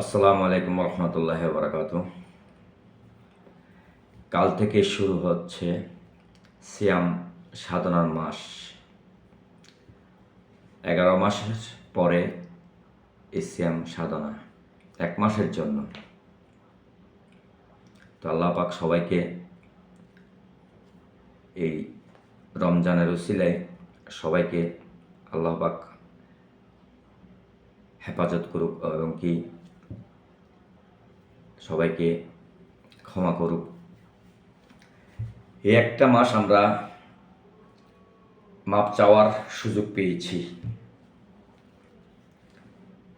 আসসালামু আলাইকুম রহমতুল্লাহ বারাকাতু কাল থেকে শুরু হচ্ছে সিয়াম সাধনার মাস। এগারো মাসের পরে এই সিয়াম সাধনা, এক মাসের জন্য। তো আল্লাহ পাক সবাইকে এই রমজানের উসিলায় সবাইকে আল্লাহ পাক হেফাজত করুক এবং কি সবাইকে ক্ষমা করুক। এই একটা মাস আমরা মাপ চাওয়ার সুযোগ পেয়েছি।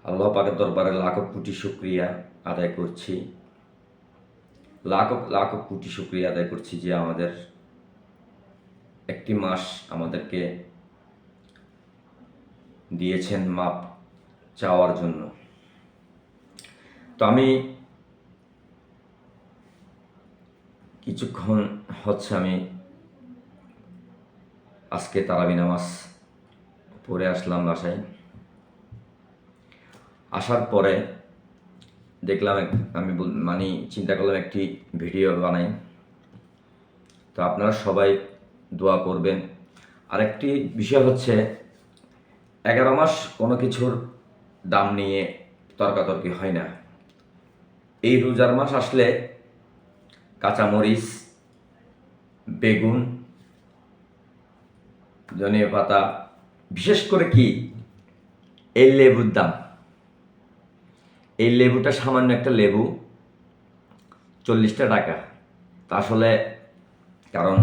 আল্লাহ পাকের দরবারে লাখো কোটি শুক্রিয়া আদায় করছি। লাখো লাখো কোটি শুক্রিয়া আদায় করছি যে আমাদের একটি মাস আমাদেরকে দিয়েছেন মাপ চাওয়ার জন্য। তো আমি কিছুক্ষণ হচ্ছে আমি আজকে তারাবি নামাজ পড়ে আসলাম বাসায়। আসার পরে দেখলাম আমি মানে চিন্তা করলাম একটি ভিডিও বানাই। তো আপনারা সবাই দোয়া করবেন। আরেকটি বিষয় হচ্ছে, এগারো মাস কোনো কিছুর দাম নিয়ে তর্কাতর্কি হয় না। এই রোজার মাস আসলে কাঁচামরিচ, বেগুন, ধনিয়া পাতা, বিশেষ করে কি? এই লেবুর দাম। এই লেবুটা সামান্য একটা লেবু, চল্লিশটা টাকা। তা আসলে কারণ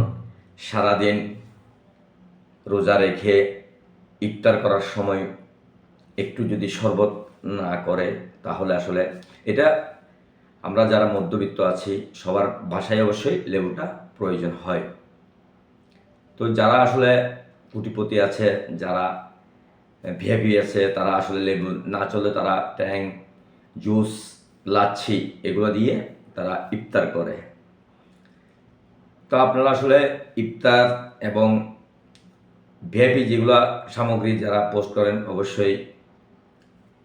সারাদিন রোজা রেখে ইফতার করার সময় একটু যদি শরবত না করে, তাহলে আসলে এটা আমরা যারা মধ্যবিত্ত আছি, সবার বাসায় অবশ্যই লেবুটা প্রয়োজন হয়। তো যারা আসলে কুটিপতি আছে, যারা ভিআইপি আছে, তারা আসলে লেবু না চলে তারা ট্যাং, জুস, লাচ্ছি এগুলো দিয়ে তারা ইফতার করে। তো আপনারা আসলে ইফতার এবং ভিআইপি যেগুলো সামগ্রী যারা পোস্ট করেন, অবশ্যই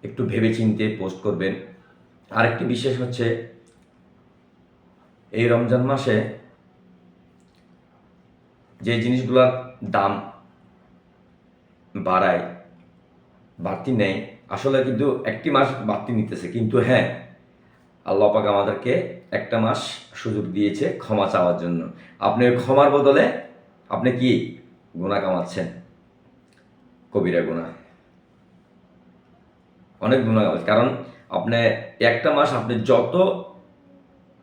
একটু ভেবে চিনতে পোস্ট করবেন। আরেকটি বিশেষ হচ্ছে, এই রমজান মাসে যে জিনিসগুলোর দাম বাড়ায়, বাড়তি নেয় আসলে কিন্তু একটি মাস বাড়তি নিতেছে। কিন্তু হ্যাঁ আল্লাহ পাক আমাদেরকে একটা মাস সুযোগ দিয়েছে ক্ষমা চাওয়ার জন্য। আপনি ক্ষমার বদলে আপনি কি গুণা কামাচ্ছেন? কবিরা গুণা অনেক গুণা কামাচ্ছেন। কারণ আপনি একটা মাস আপনি যত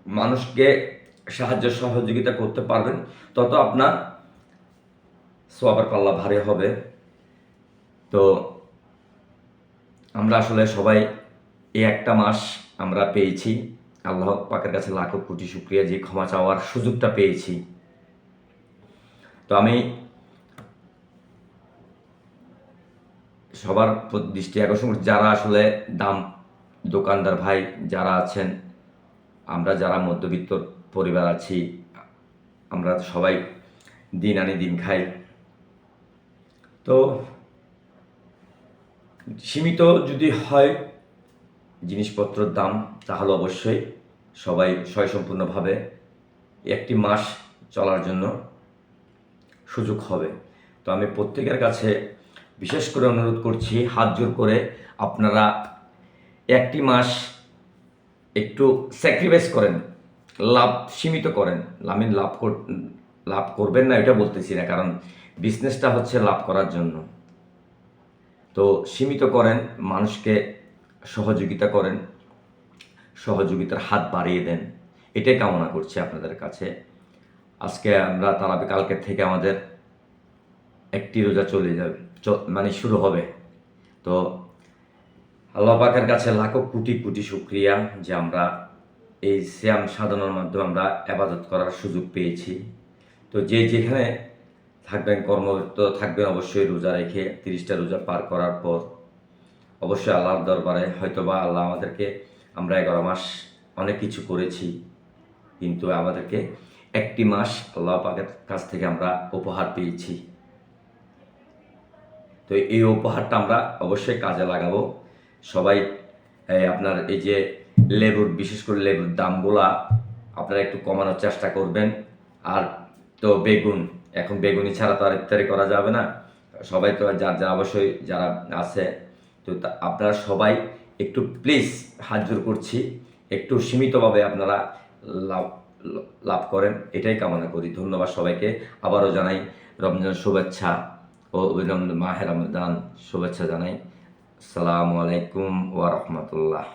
মানুষকে সাহায্য সহযোগিতা করতে পারবেন, তত আপনার সোয়াবের পাল্লা ভারী হবে। তো আমরা আসলে সবাই এই একটা মাস আমরা পেয়েছি। আল্লাহ পাকের কাছে লাখো কোটি শুক্রিয়া যে ক্ষমা চাওয়ার সুযোগটা পেয়েছি। তো আমি সবার দৃষ্টি আকর্ষণ যারা আসলে দাম দোকানদার ভাই যারা আছেন, আমরা যারা মধ্যবিত্ত পরিবার আছি, আমরা সবাই দিন আনি দিন খাই। তো সীমিত যদি হয় জিনিসপত্রের দাম, তাহলে অবশ্যই সবাই স্বয়ংসম্পূর্ণভাবে একটি মাস চলার জন্য সুযোগ হবে। তো আমি প্রত্যেকের কাছে বিশেষ করে অনুরোধ করছি, হাত জোর করে আপনারা একটি মাস একটু স্যাক্রিফাইস করেন, লাভ সীমিত করেন। আমি লাভ লাভ করবেন না, এটা বলতেছি না, কারণ বিজনেসটা হচ্ছে লাভ করার জন্য। তো সীমিত করেন, মানুষকে সহযোগিতা করেন, সহযোগিতার হাত বাড়িয়ে দেন। এটাই কামনা করছি আপনাদের কাছে। আজকে আমরা তারাবি কালকের থেকে আমাদের একটি রোজা চলে যাবে মানে শুরু হবে। তো আল্লাহ পাকের কাছে লাখো কোটি কোটি শুক্রিয়া যে আমরা এই শ্যাম সাধনার মাধ্যমে আমরা আবাদত করার সুযোগ পেয়েছি। তো যে যেখানে থাকবেন কর্মরত থাকবেন, অবশ্যই রোজা রেখে তিরিশটা রোজা পার করার পর অবশ্যই আল্লাহর দরবারে হয়তোবা আল্লাহ আমাদেরকে, আমরা এগারো মাস অনেক কিছু করেছি, কিন্তু আমাদেরকে একটি মাস আল্লাহ পাকের কাছ থেকে আমরা উপহার পেয়েছি। তো এই উপহারটা আমরা অবশ্যই কাজে লাগাবো। সবাই আপনার এই যে লেবুর, বিশেষ করে লেবুর দামগুলা আপনারা একটু কমানোর চেষ্টা করবেন। আর তো বেগুন, এখন বেগুনি ছাড়া তো আর ইফতারি করা যাবে না। সবাই তো যার যা অবশ্যই যারা আছে, তো আপনারা সবাই একটু প্লিজ হাত জোর করছি, একটু সীমিতভাবে আপনারা লাভ লাভ করেন। এটাই কামনা করি। ধন্যবাদ সবাইকে। আবারও জানাই, রমজান শুভেচ্ছা ও মাহের রমজান শুভেচ্ছা জানাই। আসসালামু আলাইকুম ওয়া রাহমাতুল্লাহ